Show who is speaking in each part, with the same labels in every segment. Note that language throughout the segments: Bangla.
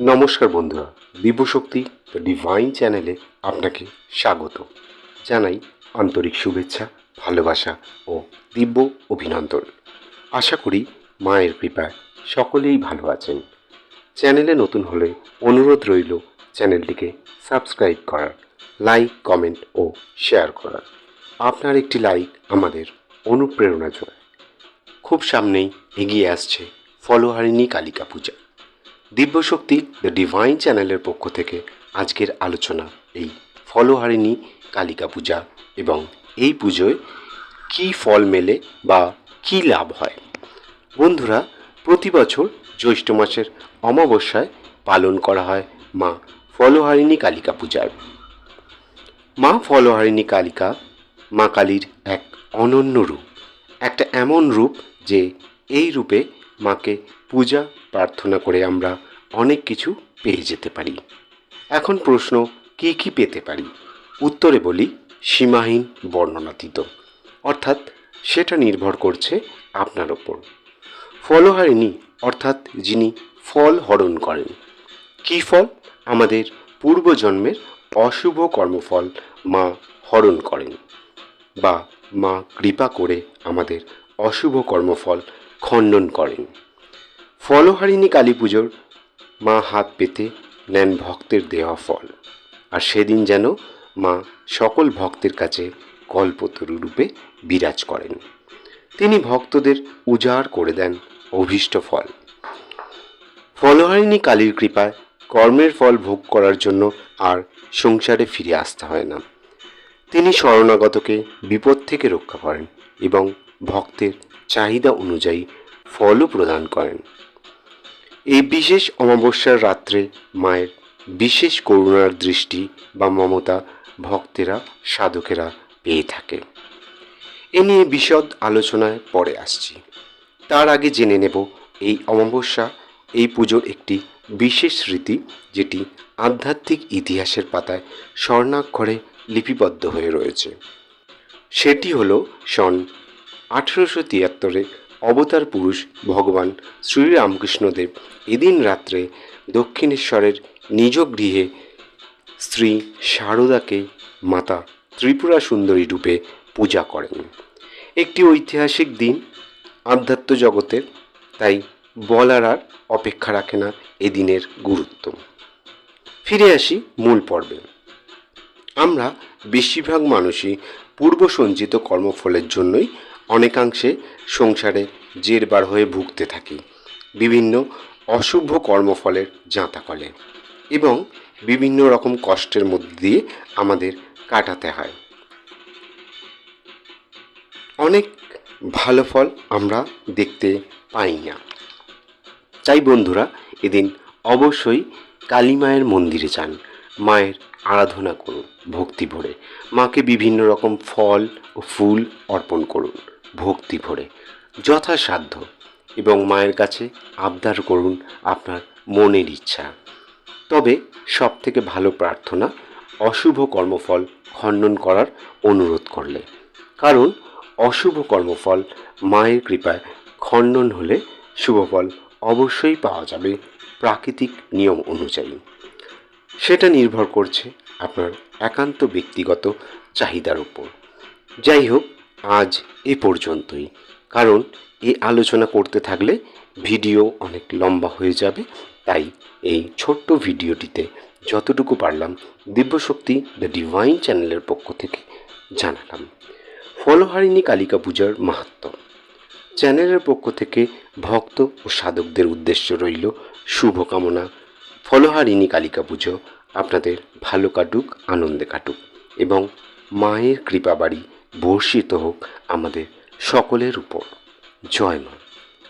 Speaker 1: নমস্কার বন্ধুরা দিব্যশক্তি ডিভাইন চ্যানেলে আপনাকে স্বাগত। জানাই আন্তরিক শুভেচ্ছা, ভালোবাসা ও দিব্য অভিনন্দন। আশা করি মায়ের কৃপায় সকলেই ভালো আছেন। চ্যানেলে নতুন হলে অনুরোধ রইল চ্যানেলটিকে সাবস্ক্রাইব করার, লাইক, কমেন্ট ও শেয়ার করার। আপনার একটি লাইক আমাদের অনুপ্রেরণা যোগায়। খুব সামনেই এগিয়ে আসছে ফলোহারিণী কালিকা পূজা। দিব্যশক্তি দ্য ডিভাইন চ্যানেলের পক্ষ থেকে আজকের আলোচনা এই ফলহারিণী কালিকা পূজা এবং এই পুজোয় কী ফল মেলে বা কী লাভ হয়? বন্ধুরা, প্রতি বছর জ্যৈষ্ঠ মাসের অমাবস্যায় পালন করা হয় মা ফলহারিণী কালিকা পূজার। মা ফলহারিণী কালিকা মা কালীর এক অনন্য রূপ, একটা এমন রূপ যে এই রূপে মাকে পূজা, প্রার্থনা করে আমরা অনেক কিছু পেয়ে যেতে পারি। এখন প্রশ্ন, কি কি পেতে পারি? উত্তরে বলি, সীমাহীন বর্ণনাতীত। অর্থাৎ সেটা নির্ভর করছে আপনার ওপর। ফলহারিণী, অর্থাৎ যিনি ফল হরণ করেন। কী ফল? আমাদের পূর্বজন্মের অশুভ কর্মফল মা হরণ করেন। বা মা কৃপা করে আমাদের অশুভ কর্মফল খণ্ডন করেন। ফলহারিণী কালী পুজোর মা হাত পেতে নেন ভক্তের দেওয়া ফল। আর সেদিন যেন মা সকল ভক্তের কাছে কল্পতরু রূপে বিরাজ করেন। তিনি ভক্তদের উজাড় করে দেন অভীষ্ট ফল। ফলহারিণী কালীর কৃপায় কর্মের ফল ভোগ করার জন্য আর সংসারে ফিরে আসতে হয় না। তিনি শরণাগতকে বিপদ থেকে রক্ষা করেন এবং ভক্তের চাহিদা অনুযায়ী ফলও প্রদান করেন। এই বিশেষ অমাবস্যার রাত্রে মায়ের বিশেষ করুণার দৃষ্টি বা মমতা ভক্তেরা, সাধকেরা পেয়ে থাকে। এ নিয়ে বিশদ আলোচনায় পরে আসছি। তার আগে জেনে নেব এই অমাবস্যা, এই পুজোর একটি বিশেষ রীতি, যেটি আধ্যাত্মিক ইতিহাসের পাতায় স্বর্ণাক্ষরে লিপিবদ্ধ হয়ে রয়েছে। সেটি হলো সন আঠেরোশো তিয়াত্তরে অবতার পুরুষ ভগবান শ্রীরামকৃষ্ণদেব এদিন রাত্রে দক্ষিণেশ্বরের নিজ গৃহে স্ত্রী শারদাকে মাতা ত্রিপুরা সুন্দরী রূপে পূজা করেন। একটি ঐতিহাসিক দিন, আধ্যাত্ম জগতের, তাই বলার আর অপেক্ষা রাখে না এদিনের গুরুত্ব। ফিরে আসি মূল পর্বে। আমরা বেশিরভাগ মানুষই পূর্ব সঞ্চিত কর্মফলের জন্যই অনেকাংশে সংসারে জেরবার হয়ে ভুগতে থাকি। বিভিন্ন অশুভ কর্মফলের জাঁতাকলে এবং বিভিন্ন রকম কষ্টের মধ্যে দিয়ে আমাদের কাটাতে হয়। অনেক ভালো ফল আমরা দেখতে পাই না। তাই বন্ধুরা, এদিন অবশ্যই কালী মায়ের মন্দিরে যান। মায়ের আরাধনা করুন, ভক্তি ভরে। মাকে বিভিন্ন রকম ফল ও ফুল অর্পণ করুন। ভক্তি ভরে, যথাসাধ্য, এবং মায়ের কাছে আবদার করুন আপনার মনের ইচ্ছা। তবে সব থেকে ভালো প্রার্থনা, অশুভ কর্মফল খণ্ডন করার অনুরোধ করলে। কারণ, অশুভ কর্মফল মায়ের কৃপায় খণ্ডন হলে শুভফল অবশ্যই পাওয়া যাবে প্রাকৃতিক নিয়ম অনুযায়ী। সেটা নির্ভর করছে আপনার একান্ত ব্যক্তিগত চাহিদার উপর। যাই হোক আজ এ পর্যন্তই। কারণ এই আলোচনা করতে থাকলে ভিডিও অনেক লম্বা হয়ে যাবে, তাই এই ছোট্ট ভিডিওটিতে যতটুকু পারলাম দিব্যশক্তি দ্য ডিভাইন চ্যানেলের পক্ষ থেকে জানালাম। ফলহারিণী কালিকা পূজার মাহাত্ম চ্যানেলের পক্ষ থেকে ভক্ত ও সাধকদের উদ্দেশ্য রইল শুভকামনা। ফলহারিণী কালিকা পুজো আপনাদের ভালো কাটুক, আনন্দে কাটুক এবং মায়ের কৃপা বাড়ি বর্ষিত হোক আমাদের সকলের উপর। জয় মা।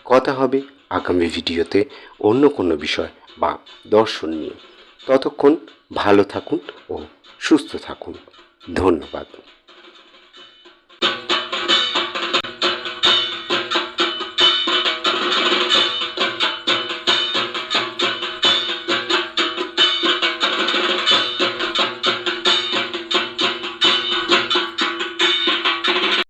Speaker 1: কথা হবে আগামী ভিডিওতে অন্য কোনো বিষয় বা দর্শন নিয়ে। ততক্ষণ ভালো থাকুন ও সুস্থ থাকুন। ধন্যবাদ।